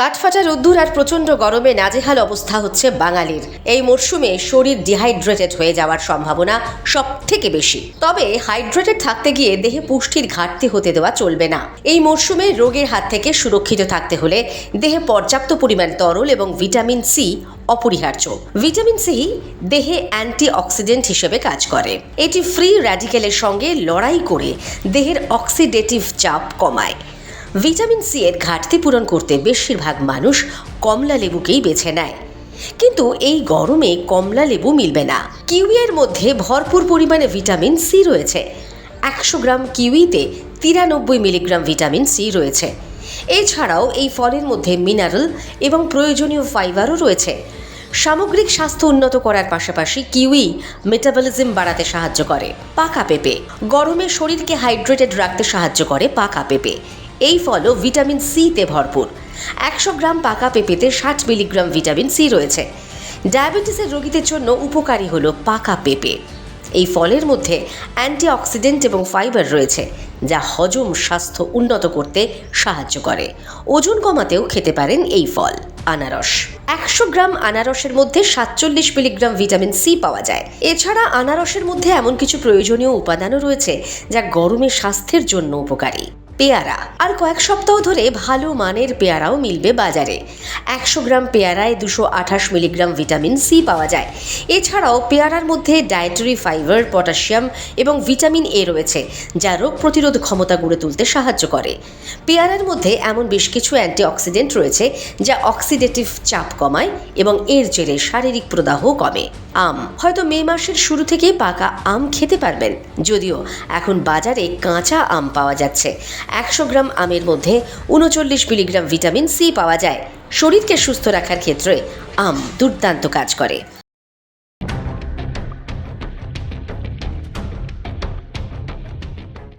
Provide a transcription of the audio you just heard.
কাঠফাটা রোদ্দুর আর প্রচণ্ড গরমে নাজেহাল অবস্থা হচ্ছে বাঙালির। এই মরশুমে শরীর ডিহাইড্রেটেড হয়ে যাওয়ার সম্ভাবনা সব থেকে বেশি। তবে হাইড্রেটেড থাকতে গিয়ে দেহে পুষ্টির ঘাটতি হতে দেওয়া চলবে না। এই মরশুমে রোগের হাত থেকে সুরক্ষিত থাকতে হলে দেহে পর্যাপ্ত পরিমাণ তরল এবং ভিটামিন সি অপরিহার্য। ভিটামিন সি দেহে অ্যান্টিঅক্সিডেন্ট হিসেবে কাজ করে। এটি ফ্রি র্যাডিক্যালের সঙ্গে লড়াই করে দেহের অক্সিডেটিভ চাপ কমায়। ভিটামিন সি এর ঘাটতি পূরণ করতে বেশিরভাগ মানুষ কমলা লেবুকেই বেছে নেয়। কিন্তু এই গরমে কমলা লেবু মিলবে না। কিউইয়ের মধ্যে ভরপুর পরিমাণে ভিটামিন সি রয়েছে। একশো গ্রাম কিউইতে তিরানব্বই মিলিগ্রাম ভিটামিন সি রয়েছে। এছাড়াও এই ফলের মধ্যে মিনারেল এবং প্রয়োজনীয় ফাইবারও রয়েছে। সামগ্রিক স্বাস্থ্য উন্নত করার পাশাপাশি কিউই মেটাবলিজম বাড়াতে সাহায্য করে পাকা পেঁপে। গরমে শরীরকে হাইড্রেটেড রাখতে সাহায্য করে পাকা পেঁপে। এই ফলও ভিটামিন সিতে ভরপুর। একশো গ্রাম পাকা পেঁপেতে ষাট মিলিগ্রাম ভিটামিন সি রয়েছে। ডায়াবেটিসের রোগীদের জন্য উপকারী হলো পাকা পেঁপে। এই ফলের মধ্যে অ্যান্টিঅক্সিডেন্ট এবং ফাইবার রয়েছে, যা হজম স্বাস্থ্য উন্নত করতে সাহায্য করে। ওজন কমাতেও খেতে পারেন এই ফল, আনারস। একশো গ্রাম আনারসের মধ্যে সাতচল্লিশ মিলিগ্রাম ভিটামিন সি পাওয়া যায়। এছাড়া আনারসের মধ্যে এমন কিছু প্রয়োজনীয় উপাদানও রয়েছে, যা গরমে স্বাস্থ্যের জন্য উপকারী। পেয়ারা। আর কয়েক সপ্তাহ ধরে ভালো মানের পেয়ারাও মিলবে বাজারে। একশো গ্রাম পেয়ারায় দুশো আঠাশ মিলিগ্রাম ভিটামিন সি পাওয়া যায়। এছাড়াও পেয়ারার মধ্যে ডায়েটারি ফাইবার, পটাশিয়াম এবং ভিটামিন এ রয়েছে, যা রোগ প্রতিরোধ ক্ষমতা গড়ে তুলতে সাহায্য করে। পেয়ারার মধ্যে এমন বেশ কিছু অ্যান্টিঅক্সিডেন্ট রয়েছে, যা অক্সিডেটিভ চাপ কমায় এবং এর জেরে শারীরিক প্রদাহ কমে। আম। হয়তো মে মাসের শুরু থেকেই পাকা আম খেতে পারবেন, যদিও এখন বাজারে কাঁচা আম পাওয়া যাচ্ছে। একশো গ্রাম আমের মধ্যে উনচল্লিশ মিলিগ্রাম ভিটামিন সি পাওয়া যায়। শরীরকে সুস্থ রাখার ক্ষেত্রে আম দুর্দান্ত কাজ করে।